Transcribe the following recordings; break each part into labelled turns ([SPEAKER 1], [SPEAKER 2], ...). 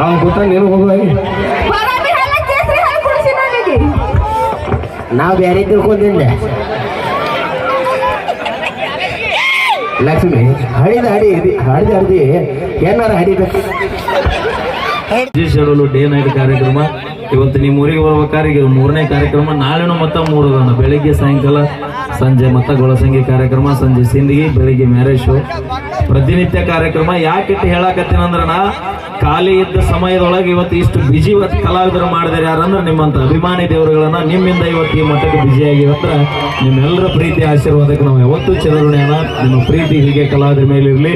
[SPEAKER 1] ನೀನು
[SPEAKER 2] ಗೊತ್ತಾಗ ನೀನು ನನಗೆ.
[SPEAKER 1] ನಾವು ಬೇರೆ ತಿಳ್ಕೊಂಡಿದ್ದೆ. ಲಕ್ಷ್ಮಿ ಹಳಿದ ಹಡಿ ಹಡಿದ ಹಡಿ ಏನಾರ ಹಡಿಬೇಕು.
[SPEAKER 3] ಜಿ ಡೇ ನೈಟ್ ಕಾರ್ಯಕ್ರಮ. ಇವತ್ತು ನಿಮ್ಮ ಊರಿಗೆ ಬರ್ಬೇಕಾದ್ರೆ ಈಗ ಮೂರನೇ ಕಾರ್ಯಕ್ರಮ. ನಾಳೆನೂ ಮತ್ತ ಮೂರು ಬೆಳಿಗ್ಗೆ ಸಾಯಂಕಾಲ, ಸಂಜೆ ಮತ್ತ ಗೊಳಸಂಗಿ ಕಾರ್ಯಕ್ರಮ, ಸಂಜೆ ಸಿಂದಗಿ, ಬೆಳಿಗ್ಗೆ ಮ್ಯಾರೇಜ್ ಶೋ. ಪ್ರತಿನಿತ್ಯ ಕಾರ್ಯಕ್ರಮ. ಯಾಕೆ ಹೇಳಕತ್ತೀನಂದ್ರ ನಾ ಖಾಲಿ ಇದ್ದ ಸಮಯದೊಳಗೆ ಇವತ್ತು ಇಷ್ಟು ಬಿಜಿ ಇವತ್ತು ಕಲಾವಿದರು ಮಾಡಿದಾರೆ ಯಾರಂದ್ರೆ ನಿಮ್ಮಂತ ಅಭಿಮಾನಿ ದೇವರುಗಳನ್ನ ನಿಮ್ಮಿಂದ ಇವತ್ತು ಈ ಮಟ್ಟಕ್ಕೆ ಬಿಜಿಯಾಗಿ ಹತ್ರ ನಿಮ್ಮೆಲ್ಲರ ಪ್ರೀತಿ ಆಶೀರ್ವಾದಕ್ಕೆ ನಾವು ಯಾವತ್ತೂ ಚಿರಋಣಿಯನ್ನ ನಿಮ್ಮ ಪ್ರೀತಿ ಹೀಗೆ ಕಲಾವಿದರ ಮೇಲಿರಲಿ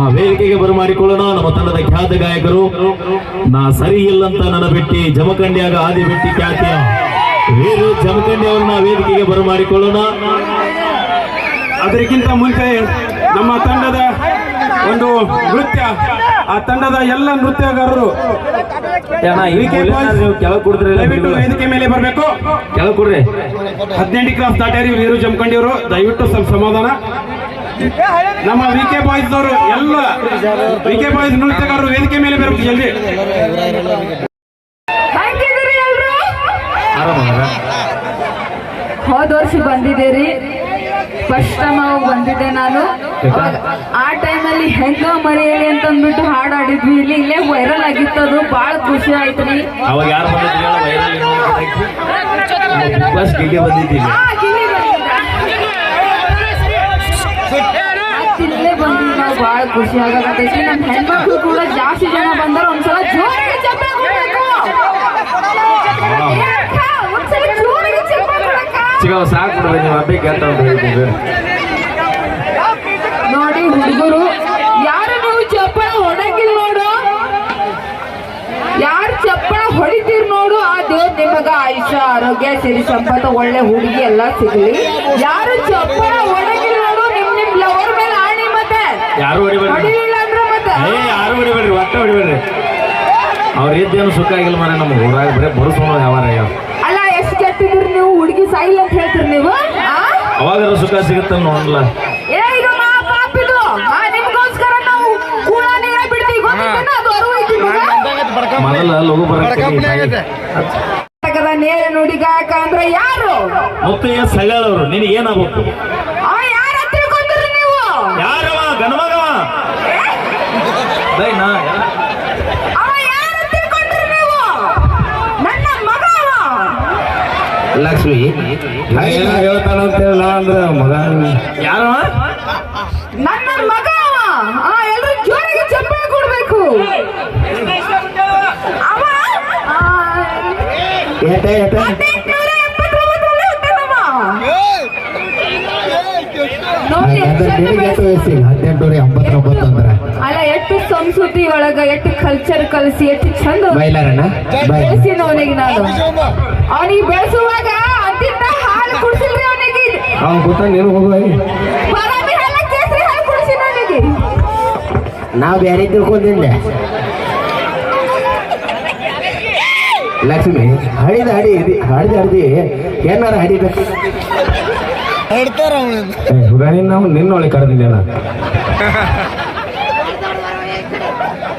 [SPEAKER 3] ಆ ವೇದಿಕೆಗೆ ಬರಮಾಡಿಕೊಳ್ಳೋಣ. ನಮ್ಮ ತಂಡದ ಖ್ಯಾತ ಗಾಯಕರು. ನಾ ಸರಿ ಇಲ್ಲಂತ ನನ್ನ ಬಿಟ್ಟಿ ಜಮಖಂಡಿಯಾಗ ಆದಿ ಬಿಟ್ಟಿ ಖ್ಯಾತಿಯ ವೀರು ಜಮಖಂಡಿ ಅವ್ರನ್ನ ವೇದಿಕೆಗೆ ಬರಮಾಡಿಕೊಳ್ಳೋಣ.
[SPEAKER 4] ಅದಕ್ಕಿಂತ ಮುಂಚೆ ನಮ್ಮ ತಂಡದ ಒಂದು ನೃತ್ಯ ಆ ತಂಡದ ಎಲ್ಲ ನೃತ್ಯಗಾರರು
[SPEAKER 3] ಕೆಳಗೆ ಕುಡಿದ್ರೆ
[SPEAKER 4] ದಯವಿಟ್ಟು ವೇದಿಕೆ ಮೇಲೆ ಬರಬೇಕು.
[SPEAKER 3] ಕೆಳಗೆ ಕೊಡ್ರಿ.
[SPEAKER 4] ಹದಿನೆಂಟು ಕ್ಲಾಸ್ ದಾಟ್ಯಾರಿ ವೀರು ಜಮಖಂಡಿ ಅವರು. ದಯವಿಟ್ಟು ಸ್ವಲ್ಪ ಸಮಾಧಾನ. ನಮ್ಮ ವಿ ಕೆ ಬಾಯ್ಸ್ ಅವರು ಎಲ್ಲ ವಿ ಕೆ ಬಾಯ್ಸ್ ನೃತ್ಯಗಾರರು ವೇದಿಕೆ ಮೇಲೆ ಬರುತ್ತೆ ಜಲ್ದಿ.
[SPEAKER 2] ಹೋದ ವರ್ಷ ಬಂದಿದ್ದೀರಿ. ಫಸ್ಟ್ ಟೈಮ್ ಅವಾಗ ಬಂದಿದ್ದೆ ನಾನು. ಆ ಟೈಮಲ್ಲಿ ಹೆಂಗ ಮರೆಯಲಿ ಅಂತ ಅಂದ್ಬಿಟ್ಟು ಹಾಡು ಆಡಿದ್ವಿ ಇಲ್ಲಿ ಇಲ್ಲೇ ವೈರಲ್ ಆಗಿತ್ತು ಅದು. ಬಹಳ ಖುಷಿ ಆಯ್ತು ರೀ.
[SPEAKER 3] ಅವಾಗ ಯಾರು ಬಂದಿದ್ದೀವಿ
[SPEAKER 2] ಭಾಳ ಖುಷಿ ಆಗಕತ್ತೈತಿ ನಮ್ಮ ಹೆಣ್ಮಕ್ಳು ಕೂಡ ಜಾಸ್ತಿ ಜನ ಬಂದ್ರೆ ಒಂದ್ಸಲ ಜೋರಾಗಿ ಚಪ್ಪಾಳೆ ಕೊಡ್ಬೇಕು. ಒಂದ್ಸಲ ಜೋರಾಗಿ ಚಪ್ಪಾಳೆ ಕೊಡಕ್ಕ?
[SPEAKER 3] ಸಾಕು ಬಿಡ್ರಿ ನೀವು ಹಬ್ಬ ಗೆತ್ತ ಅಂತ ಹೇಳ್ತೀವಿ
[SPEAKER 2] ನೋಡಿ ಹುಡುಗರು ಯಾರು ನೀವು ಚಪ್ಪಳ ಹೊಡಂಗಿಲ್ಲ ನೋಡು ಯಾರು ಚಪ್ಪಳ ಹೊಡಿತೀರ್ ನೋಡು ಆ ದೇವ್ ನಿಮಗ ಆಯುಷ್ಯ ಆರೋಗ್ಯ ಸಿರಿ ಸಂಪತ್ತು ಒಳ್ಳೆ ಹುಡುಗಿ ಎಲ್ಲ ಸಿಗ್ಲಿ ಯಾರು ಚಪ್ಪಳ
[SPEAKER 3] ಯಾರು ಹೊಡಿಬೇಡ್ರಿ
[SPEAKER 2] ಹೊಡಿಲಿಲ್ಲ ಅಂದ್ರೆ ಮತ್ತೆ?
[SPEAKER 3] ಏ ಯಾರು ಹೊಡಿಬೇಡ್ರಿ ಒಟ್ಟ ಹೊಡಿಬೇಡ್ರಿ ಅವ್ರ ಇದ್ದೇನು ಸುಖ ಆಗಿಲ್ಲ ಮನೆ ನಮ್ಮ ಊರಾಗ ಬರೀ ಬರುಸೋಣ ಯಾವಾರ ಆಗ್ಯಾವ.
[SPEAKER 2] ಅಲ್ಲ ಎಷ್ಟು ಕೆಟ್ಟಿದ್ರಿ ನೀವು? ಹುಡುಗಿ ಸಾಯಿಲ್ಲ ಅಂತ ಹೇಳ್ತೀರಿ ನೀವು? ಆ?
[SPEAKER 3] ಅವಾಗಾರ ಸುಖ ಸಿಗುತ್ತೆ ನೋಡಲ್ಲ
[SPEAKER 2] ನಿಮ್ಗೆ?
[SPEAKER 3] ಮೊದಲ ಲಘು ಬರಕ್ಕೆ
[SPEAKER 2] ನೇರ ನುಡಿಗಾಕ ಅಂದ್ರೆ ಯಾರು?
[SPEAKER 3] ಮುತ್ತಯ್ಯ ಸಳ್ಳವರು ನಿನಗೆ ಏನಾಗ್ಬೇಕು?
[SPEAKER 1] ಲಕ್ಷ್ಮಿ.
[SPEAKER 4] ಹೇಳ್ತಾನ ಅಂತ ಹೇಳಿ ನಾ ಅಂದ್ರ ಮಗ.
[SPEAKER 3] ಯಾರು?
[SPEAKER 2] ನನ್ನ ಮಗ ಅವ. ಆ ಜೋರಾಗಿ ಚಪ್ಪಾಳೆ ಕೊಡ್ಬೇಕು. ಅವ
[SPEAKER 1] ಏಟ ಏಟ.
[SPEAKER 2] ಹದಿನೆಂಟ್ನೂರ
[SPEAKER 1] ಎಂಬತ್ತೊಂಬತ್ತು ಅಂದ್ರ
[SPEAKER 2] ಎಷ್ಟು ಸಂಸ್ಕೃತಿ ಒಳಗ ಎಷ್ಟು ಕಲ್ಚರ್ ಕಲಿಸಿ ಎಷ್ಟು ಚಂದ
[SPEAKER 1] ಬೈಲಾರಣ್ಣ ಬೈ.
[SPEAKER 2] ಬೆಳೆಸಿನ ಅವನಿಗೆ ನಾನು. ಅವನಿಗೆ ಬೆಳೆಸುವಾಗ ಅಂತಿಂತ ಹಾಲು ಕುಡಿಸಿಲ್ರಿ ಅವನಿಗೆ.
[SPEAKER 4] ಅವ್ನು ಕೂತ ನೀನು ಹೋಗುವ
[SPEAKER 2] ಬಾದಾಮಿ ಹಾಲ ಕೇಸರಿ ಹಾಲು ಕುಡಿಸಿ ನನಗೆ
[SPEAKER 1] ನಾವು ಬೇರೆ ತಿಳ್ಕೊಂಡಿಲ್ಲ ಲಕ್ಷ್ಮಿ ಹಳಿದ ಹಡಿ ಹಡಿದ ಹಡ್ದಿ ಏನಾರ ಹಡಿಬೇಕು
[SPEAKER 4] ಹುಡುಗ ನಾವು ನಿನ್ನೊಳಗೆ ಕರೆದಿದ್ದೆ ನಾ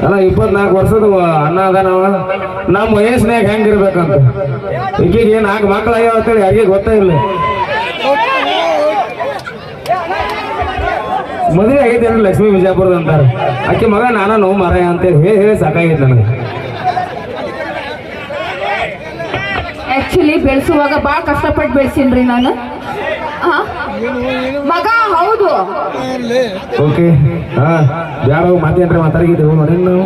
[SPEAKER 4] ಅಲ್ಲ, ಇಪ್ಪತ್ನಾಲ್ಕು ವರ್ಷದ ಅಣ್ಣ ಅದಾನವ ನಮ್ಮ ವಯಸ್ಸಿನಾಗ ಹೆಂಗಿರ್ಬೇಕಂತ. ಈಗೀಗ ನಾಲ್ಕು ಮಕ್ಕಳು ಆಗ್ಯಾವ ಅಂತೇಳಿ ಯಾರಿಗೆ ಗೊತ್ತೇ ಇಲ್ಲ. ಮದುವೆ ಆಗೈತೆ ಅಂದ್ರೆ ಲಕ್ಷ್ಮೀ ವಿಜಯಪುರದ ಅಂತಾರೆ. ಅಕ್ಕಿ ಮಗ ನಾನ ನೋವು ಮಾರಾಯ ಅಂತೇಳಿ ಹೇಳಿ ಹೇಳಿ ಸಾಕಾಗೈತೆ ನನಗೆ.
[SPEAKER 2] ಆ್ಯಕ್ಚುಲಿ ಬೆಳೆಸುವಾಗ ಭಾಳ ಕಷ್ಟಪಟ್ಟು ಬೆಳೆಸೀನ್ರಿ ನಾನು?
[SPEAKER 4] ಓಕೆ. ಹಾ ಯಾರೋ ಮಾತೇನ್ರಿ ಮಾತಾಡಿದ್ದೀವಿ ನೋಡಿ ನಾವು